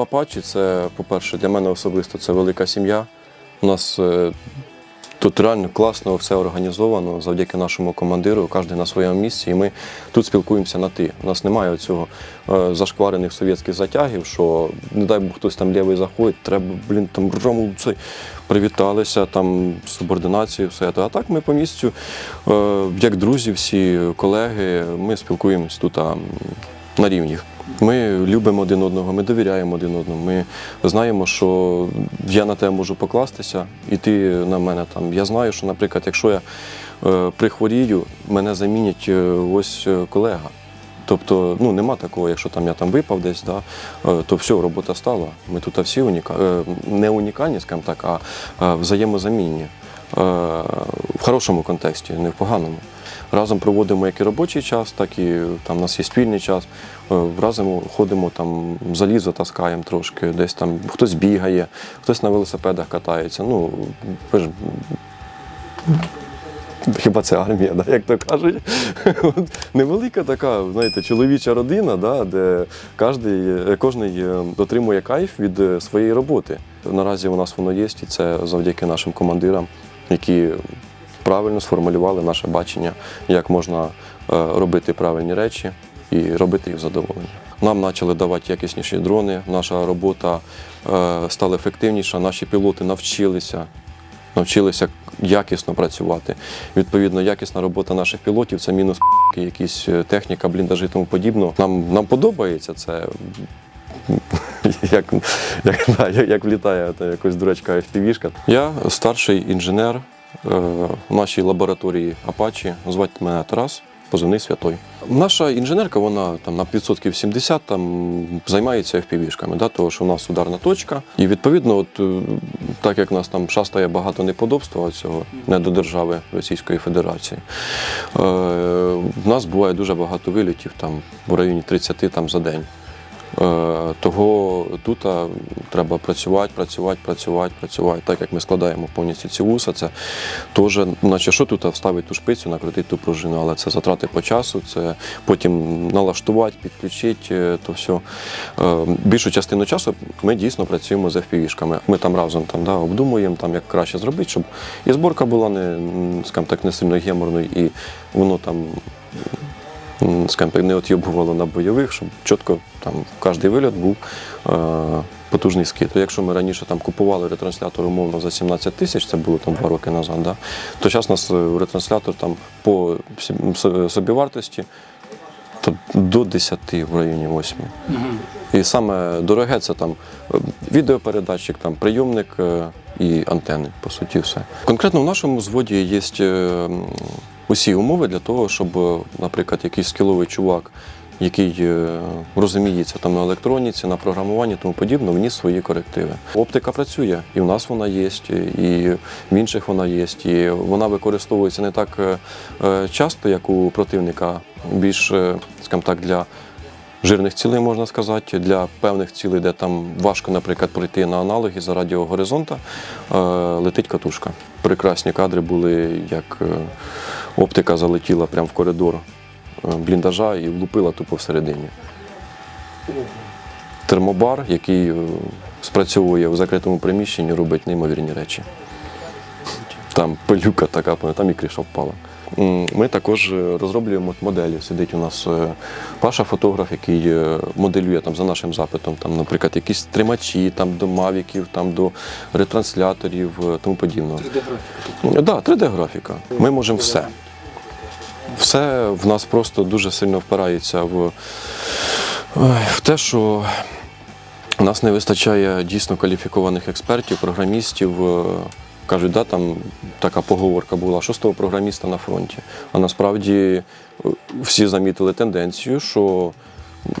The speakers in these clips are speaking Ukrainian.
Апачі це, по-перше, для мене особисто це велика сім'я. У нас е, тут реально класно все організовано завдяки нашому командиру, кожен на своєму місці. І ми тут спілкуємося на ти. У нас немає цього е, зашкварених совєтських затягів, що не дай Бог хтось там лівий заходить, треба, блін, там рому цей привіталися, там субординацію, все. А так ми по місцю, е, як друзі, всі колеги, ми спілкуємось тут на рівні. Ми любимо один одного, ми довіряємо один одному. Ми знаємо, що я на тебе можу покластися, і ти на мене там. Я знаю, що, наприклад, якщо я е, прихворію, мене замінять е, ось е, колега. Тобто, ну нема такого, якщо там я там випав десь, да, то все, робота стала. Ми тут всі уніка... не унікальні, скажімо так, а, взаємозамінні. В хорошому контексті, не в поганому. Разом проводимо як і робочий час, так і там у нас є спільний час. Е, Разом ходимо там залізо таскаємо трошки, десь там хтось бігає, хтось на велосипедах катається. Ну, ви ж Хіба це армія, да, як то кажуть. Невелика така, знаєте, чоловіча родина, да, де кожний е, отримує кайф від е, своєї роботи. Наразі у нас воно є, і це завдяки нашим командирам, які правильно сформулювали наше бачення, як можна е, робити правильні речі і робити їх задоволення. Нам почали давати якісніші дрони, наша робота е, стала ефективніша, наші пілоти навчилися навчилися якісно працювати. Відповідно, якісна робота наших пілотів це мінус якісь е, техніка, бліндажі тому подібно. Нам, нам подобається це. Як, як, як, влітає та якась дурачка FPV-шка. Я старший інженер в нашій лабораторії Апачі. Звати мене Тарас, позивний святой. Наша інженерка, вона там на відсотків 70 там займається FPV-шками, да, тому що у нас ударна точка. І відповідно, от е, так як нас там шастає багато неподобства цього не до держави Російської Федерації, е, в нас буває дуже багато вилітів там в районі 30 там за день. Е, Того тут треба працювати, працювати, працювати, працювати. Так як ми складаємо повністю ці вуса, це теж, наче що тут вставити ту шпицю, накрутити ту пружину, але це затрати по часу, це потім налаштувати, підключити, е, то все. Більшу частину часу ми дійсно працюємо з FPV-шками. Ми там разом там, да, обдумуємо, там, як краще зробити, щоб і зборка була не, скажімо так, не сильно геморною, і воно там скажімо не от'єбувало на бойових, щоб чітко там кожен вильот був е, потужний скид. Якщо ми раніше там купували ретранслятор умовно за 17 тисяч, це було там два роки назад, да, то зараз у нас е, ретранслятор там по собівартості то до 10 в районі 8. І саме дороге це там е, відеопередатчик, там прийомник е, і антени, по суті, все. Конкретно в нашому зводі є усі умови для того, щоб, е, наприклад, якийсь скіловий чувак, який е, розуміється там на електроніці, на програмуванні, тому подібне, вніс свої корективи. Оптика працює, і в нас вона є, і в інших вона є. І вона використовується не так е, часто, як у противника, більш, скажімо так, для жирних цілей, можна сказати, для певних цілей, де там важко, наприклад, пройти на аналоги за радіогоризонта, летить катушка. Прекрасні кадри були, як оптика залетіла прямо в коридор е, бліндажа і влупила тупо всередині. Термобар, який е, спрацьовує в закритому приміщенні, робить неймовірні речі. Там пилюка така, там і криша впала. Ми також е, розроблюємо моделі. Сидить у нас Паша фотограф, який моделює там за нашим запитом, там, наприклад, якісь тримачі там, до мавіків, там, до ретрансляторів, тому подібного. 3D-графіка. Так, да, 3D-графіка. Ми можемо все. Все в нас просто дуже сильно впирається в, в те, що у нас не вистачає дійсно кваліфікованих експертів, програмістів. Е, Кажуть, да, там така поговорка була, що з того програміста на фронті. А насправді е, всі замітили тенденцію, що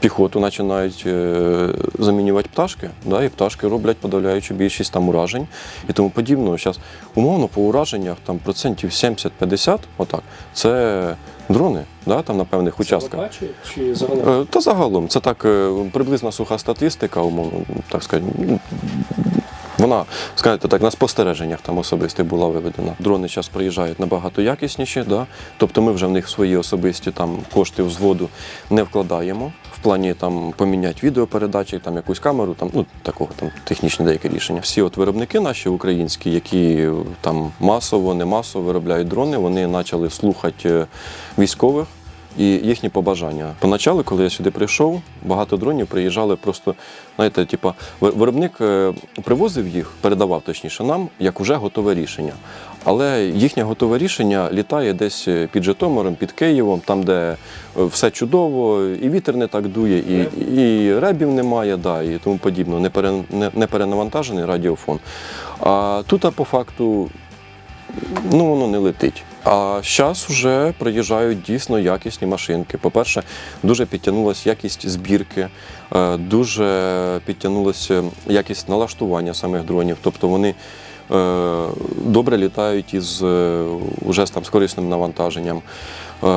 піхоту починають е, замінювати пташки, да, і пташки роблять подавляючу більшість там уражень і тому подібного. Зараз умовно по ураженнях там процентів 70-50, отак, це дрони, да, там на певних участках. Чи, чи загалом? Е, Та загалом, це так е, приблизна суха статистика, умовно, так сказати, Вона, скажімо так, на спостереженнях там особистих була виведена. Дрони зараз приїжджають набагато якісніші, да? тобто ми вже в них свої особисті там кошти взводу не вкладаємо. В плані там поміняти відеопередачі, там якусь камеру, там ну такого там технічні деякі рішення. Всі от виробники наші українські, які там масово, не масово виробляють дрони, вони почали слухати е, військових і їхні побажання. Поначалу, коли я сюди прийшов, багато дронів приїжджали просто, знаєте, типа, виробник е, привозив їх, передавав точніше нам, як вже готове рішення. Але їхнє готове рішення літає десь е, під Житомиром, під Києвом, там, де е, все чудово, і вітер не так дує, і, і ребів немає, да, і тому подібне, не, пере, не, не перенавантажений радіофон. А тут, а по факту, ну воно не летить. А зараз вже приїжджають дійсно якісні машинки. По-перше, дуже підтягнулася якість збірки, е, дуже підтягнулася якість налаштування самих дронів. Тобто вони е, добре літають із е, уже там з корисним навантаженням. Е,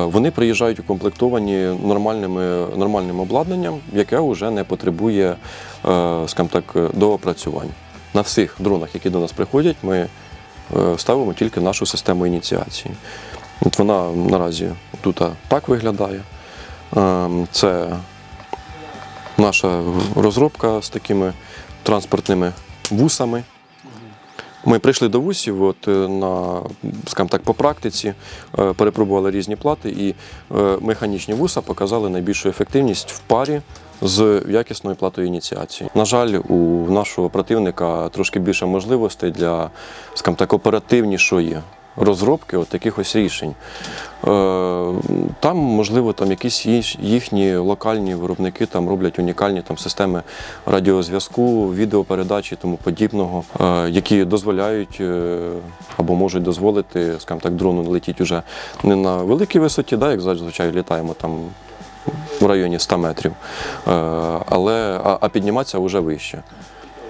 Вони приїжджають укомплектовані нормальними, нормальним обладнанням, яке вже не потребує, е, скажімо так, доопрацювань. На всіх дронах, які до нас приходять, ми е, ставимо тільки нашу систему ініціації. От вона наразі тут так виглядає. Е, Це наша розробка з такими транспортними вусами. Ми прийшли до вусів от, е, на, скажімо так, по практиці, е, перепробували різні плати, і е, механічні вуса показали найбільшу ефективність в парі з якісною платою ініціації. На жаль, у нашого противника трошки більше можливостей для, скажімо так, оперативнішої розробки от таких ось рішень. Е, Там, можливо, там якісь їхні локальні виробники там роблять унікальні там системи радіозв'язку, відеопередачі і тому подібного, е, які дозволяють е, або можуть дозволити, скажімо так, дрону летіти вже не на великій висоті, да, як зазвичай літаємо там в районі 100 метрів, е, але, а, а підніматися вже вище.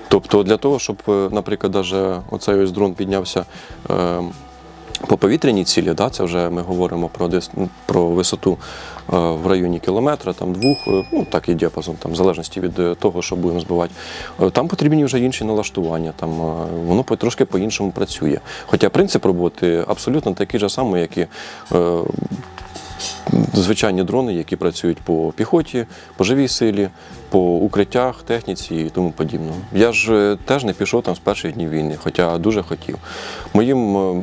Тобто для того, щоб, е, наприклад, даже оцей ось дрон піднявся е, по повітряній цілі, да, це вже ми говоримо про, дис- про висоту в районі кілометра, там двох, ну так і діапазон, там, в залежності від того, що будемо збивати. Там потрібні вже інші налаштування, там воно трошки по-іншому працює. Хоча принцип роботи абсолютно такий же самий, як і звичайні дрони, які працюють по піхоті, по живій силі, по укриттях, техніці і тому подібне. Я ж е, теж не пішов там з перших днів війни, хоча дуже хотів. Моїм, е,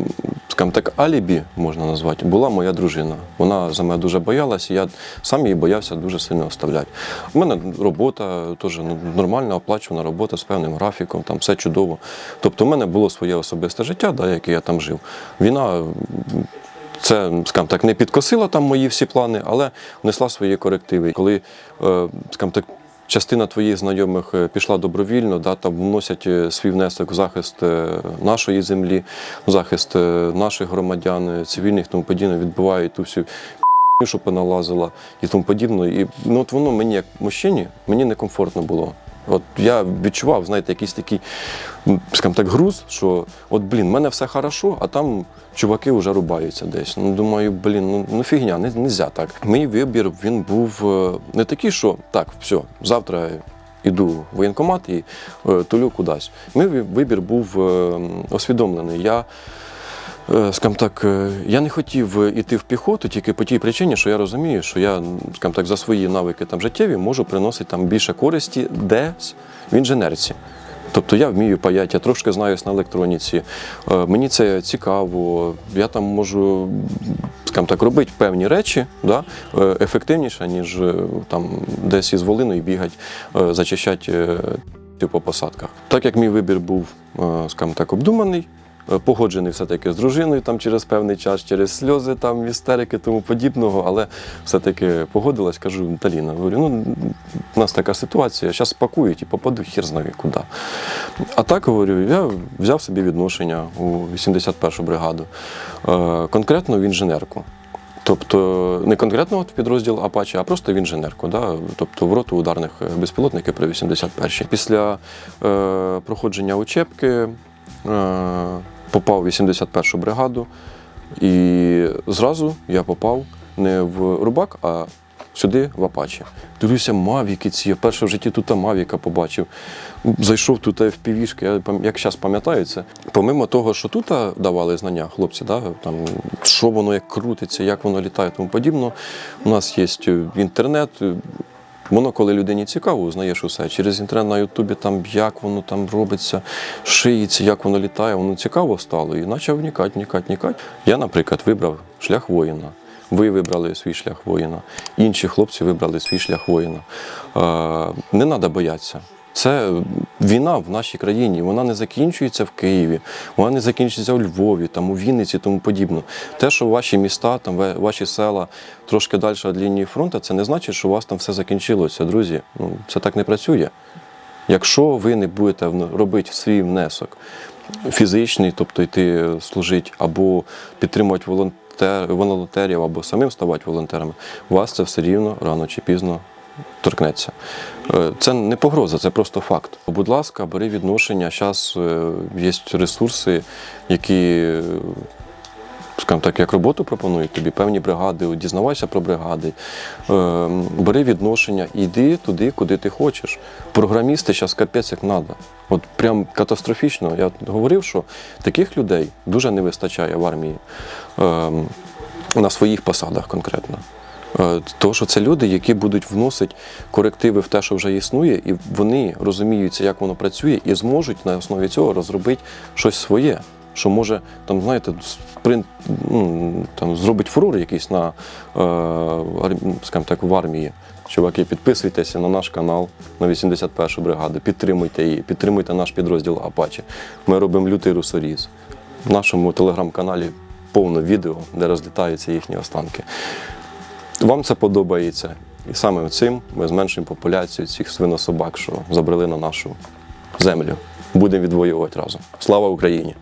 скажімо так, алібі можна назвати, була моя дружина. Вона за мене дуже боялася, я сам її боявся дуже сильно оставляти. У мене робота теж ну, нормальна, оплачувана робота з певним графіком, там все чудово. Тобто, у мене було своє особисте життя, да, яке я там жив. Війна це, скажімо так, не підкосила там мої всі плани, але внесла свої корективи. Коли, е, скажімо так, частина твоїх знайомих е, пішла добровільно, да, там вносять е, свій внесок в захист нашої землі, в захист наших громадян, цивільних тому подібне, відбувають ту всю що поналазила і тому подібне. І ну, от воно мені, як мужчині, мені некомфортно було. От я відчував, знаєте, якийсь такий, скажімо так, груз, що от, блін, в мене все хорошо, а там чуваки вже рубаються десь. Ну, думаю, блін, ну, ну фігня, не можна так. Мій вибір він був е, не такий, що так, все, завтра іду в воєнкомат і е, тулю кудись. Мій вибір був е, освідомлений. Я Скажімо так, е, я не хотів е, іти в піхоту тільки по тій причині, що я розумію, що я, скажімо так, за свої навики там життєві можу приносити там більше користі десь в інженерці. Тобто я вмію паяти, я трошки знаюсь на електроніці. Е, Мені це цікаво. Я там можу, скажімо так, робити певні речі да, е, ефективніше, ніж е, там десь із волиною бігати, е, зачищати е, по посадках. Так як мій вибір був, е, скажімо так, обдуманий, е, погоджений все-таки з дружиною там через певний час, через сльози, там, істерики, тому подібного, але все-таки погодилась, кажу, Таліна, говорю, ну, у нас така ситуація, зараз спакують і попаду хір знає куди. А так, говорю, я взяв собі відношення у 81-ту бригаду, е, конкретно в інженерку. Тобто не конкретно от підрозділ Апачі, а просто в інженерку, да? тобто в роту ударних е, безпілотників при 81-й. Після е, проходження учебки е, попав в 81-ту бригаду, і зразу я попав не в рубак, а сюди в Апачі. Дивлюся, мавіки ці. Я перше в житті тут мавіка побачив. Зайшов тут в півішки, я як зараз пам'ятаю це. Помимо того, що тут давали знання хлопці, да, там, що воно як крутиться, як воно літає, тому подібно. У нас є інтернет. Воно, коли людині цікаво, узнаєш усе. Через інтернет на Ютубі, там, як воно там робиться, шиється, як воно літає, воно цікаво стало. І почав вникати, вникати, вникати. Я, наприклад, вибрав шлях воїна. Ви вибрали свій шлях воїна, інші хлопці вибрали свій шлях воїна. Е, не треба боятися. Це війна в нашій країні. Вона не закінчується в Києві, вона не закінчується у Львові, там у Вінниці, тому подібно. Те, що ваші міста, там ваші села трошки далі від лінії фронту, це не значить, що у вас там все закінчилося, друзі. Ну це так не працює. Якщо ви не будете робити свій внесок фізичний, тобто йти служити або підтримувати волонтерів, або самим ставати волонтерами, у вас це все рівно рано чи пізно торкнеться. Е, Це не погроза, це просто факт. Будь ласка, бери відношення. Зараз є ресурси, які е, скажімо так, як роботу пропонують тобі, певні бригади, дізнавайся про бригади, е, бери відношення, йди туди, куди ти хочеш. Програмісти зараз капець як треба. От прям катастрофічно. Я говорив, що таких людей дуже не вистачає в армії е, на своїх посадах конкретно. Е, Тому що це люди, які будуть вносити корективи в те, що вже існує, і вони розуміються, як воно працює, і зможуть на основі цього розробити щось своє, що може там, знаєте, спринт, ну, там, зробить фурор якийсь на, е, скажімо так, в армії. Чуваки, підписуйтеся на наш канал на 81 бригаду, підтримуйте її, підтримуйте наш підрозділ Апачі. Ми робимо лютий русоріз. В нашому телеграм-каналі повно відео, де розлітаються їхні останки. Вам це подобається. І саме цим ми зменшуємо популяцію цих свинособак, що забрали на нашу землю. Будемо відвоювати разом. Слава Україні!